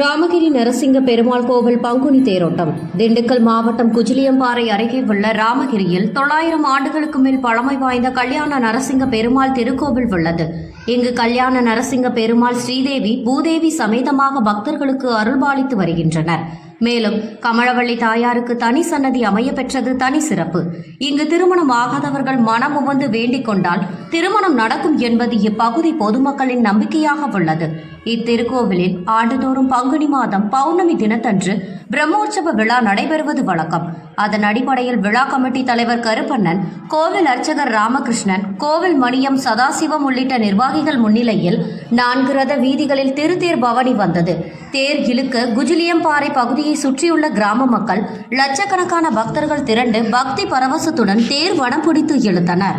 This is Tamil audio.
ராமகிரி நரசிங்க பெருமாள் கோவில் பங்குனி தேரோட்டம். திண்டுக்கல் மாவட்டம் குஜிலியம்பாறை அருகே உள்ள ராமகிரியில் தொள்ளாயிரம் ஆண்டுகளுக்கு மேல் பழமை வாய்ந்த கல்யாண நரசிங்க பெருமாள் திருக்கோவில் உள்ளது. இங்கு கல்யாண நரசிங்க பெருமாள் ஸ்ரீதேவி பூதேவி சமேதமாக பக்தர்களுக்கு அருள்பாலித்து வருகின்றனர். மேலும் கமலவள்ளி தாயாருக்கு தனி சன்னதி அமைய பெற்றது தனி சிறப்பு. இங்கு திருமணம் ஆகாதவர்கள் மனம் உவந்து வேண்டிக் கொண்டால் திருமணம் நடக்கும் என்பது இப்பகுதி பொதுமக்களின் நம்பிக்கையாக உள்ளது. இத்திருக்கோவிலில் ஆண்டுதோறும் பங்குனி மாதம் பௌர்ணமி தினத்தன்று பிரம்மோற்சவ விழா நடைபெறுவது வழக்கம். அதன் அடிப்படையில் விழா கமிட்டி தலைவர் கருப்பண்ணன் கோவில் அர்ச்சகர் ராமகிருஷ்ணன் கோவில் மணியம் சதாசிவம் உள்ளிட்ட நிர்வாகிகள் முன்னிலையில் நான்கு ரத வீதிகளில் திருத்தேர் பவனி வந்தது. தேர் இழுக்க குஜிலியம்பாறை பகுதி பகுதியை சுற்றியுள்ள கிராம மக்கள் லட்சக்கணக்கான பக்தர்கள் திரண்டு பக்தி பரவசத்துடன் தேர் வடம் பிடித்து இழுத்தனர்.